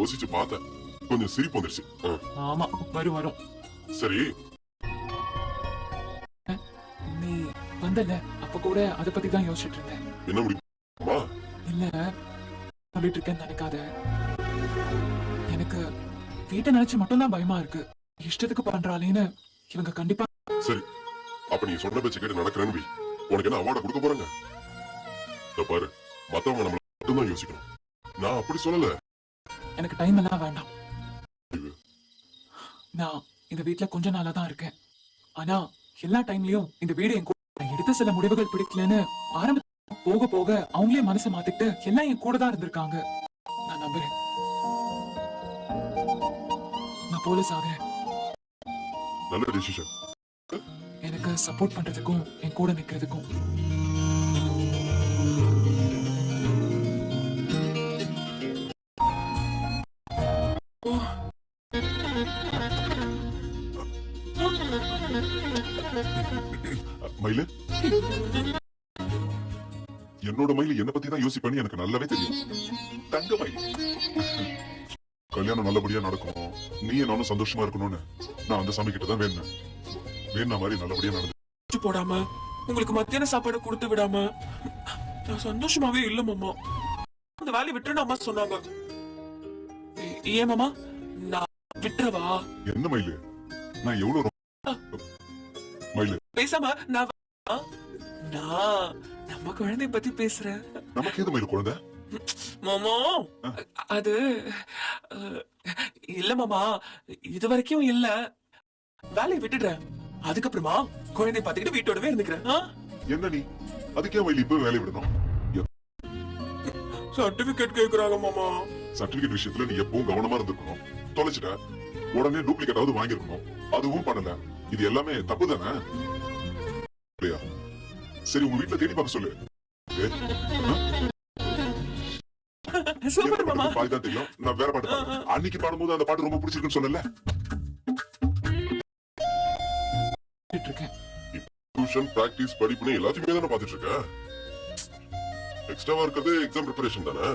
யோசிச்சு பார்த்தேன் கொஞ்சம் சிரிப்பு வந்துருச்சு. ஆமா வரும் வரும். சரி. நீ வந்தல அப்ப கூட அத பத்தி தான் யோசிச்சுட்டு இருந்தேன். என்ன முடியுமா இல்ல சொல்லிட்டு இருக்கேன்னு நினைக்காத. எனக்கு வீட்டை நினைச்சு மட்டும்தான் பயமா இருக்கு. இஷ்டத்துக்கு பண்றாளேன்னு இவங்க கண்டிப்பா சரி. அப்ப நீ சொன்ன பேச்சு கேட்டு நடக்கிறேன்னு. உனக்கு என்ன அவார்டு கொடுக்க போறாங்க? பாரு. மத்தவங்க நம்மள மட்டும்தான் யோசிக்கணும். நான் அப்படி சொல்லல. எனக்கு டைம் எல்லாம் வேண்டாம். நான் இந்த வீட்ல கொஞ்ச நாளா தான் இருக்கேன். ஆனா எல்லா டைம்லயும் இந்த வீடு என் கூட எடுத்த சில முடிவுகள் பிடிக்கலன்னு ஆரம்ப போக போக அவங்களே மனசை மாத்திட்டு எல்லாம் என் கூட தான் இருந்திருக்காங்க. நான் நம்புறேன். நான் போலீஸ் ஆகிறேன். நல்ல டிசிஷன் எனக்கு சப்போர்ட் பண்றதுக்கும் என் கூட நிக்கிறதுக்கும். மயிலு? என்னோட மயில் என்ன பத்தி தான் யோசிப்பேன்னு எனக்கு நல்லாவே தெரியும். தங்க மயில். கல்யாணம் நல்லபடியா நடக்கும் நீ நானும் சந்தோஷமா இருக்கணும்னு நான் அந்த சாமி கிட்ட தான் வேணும் வேணா மாதிரி நல்லபடியா நடந்து போடாம உங்களுக்கு மத்தியான சாப்பாடு கொடுத்து விடாம நான் சந்தோஷமாவே இல்ல மாமா. அந்த வேலையை விட்டுன்னு அம்மா சொன்னாங்க. ஏன் மாமா? நான் விட்டுறவா? என்ன மயிலு? நான் எவ்வளவு மயிலு. பேசாம நான்? நான் நம்ம குழந்தைய பத்தி பேசுறேன். நமக்கு ஏது மயில் குழந்தை? மாமா. அது இல்ல மாமா இது வரைக்கும் இல்ல. வேலையை விட்டுடுறேன். அதுக்கப்புறமா குழந்தைய பாத்துக்கிட்டு வீட்டோடவே இருந்துக்கிறேன்? என்ன நீ? அதுக்கே மயில் இப்ப வேலையை விடணும். சர்டிபிகேட் கேக்குறாங்க மாமா. சர்டிபிகேட் விஷயத்துல நீ எப்பவும் கவனமா இருந்திருக்கணும் தொலைச்சிட்ட. உடனே டூப்ளிகேட்டாவது வாங்கியிருக்கணும். அதுவும் பண்ணல. இது எல்லாமே தப்பு தானே? இல்லையா? சரி உங்க வீட்டுல தேடி பார்க்க சொல்லு. ஏ, சூப்பர் என்ன மாமா. பண்றது பாதி தான் தெரியும். நான் வேற பாட்டு பாடுறேன். அன்னைக்கு பாடும்போது அந்த பாட்டு ரொம்ப பிடிச்சிருக்குன்னு சொன்னல இருக்கேன் டியூஷன் பிராக்டிஸ் படிப்புன்னு எல்லாத்தையுமே தானே பாத்துட்டு இருக்க எக்ஸ்ட்ராவா இருக்கிறது எக்ஸாம் ப்ரிப்பரேஷன் தானே?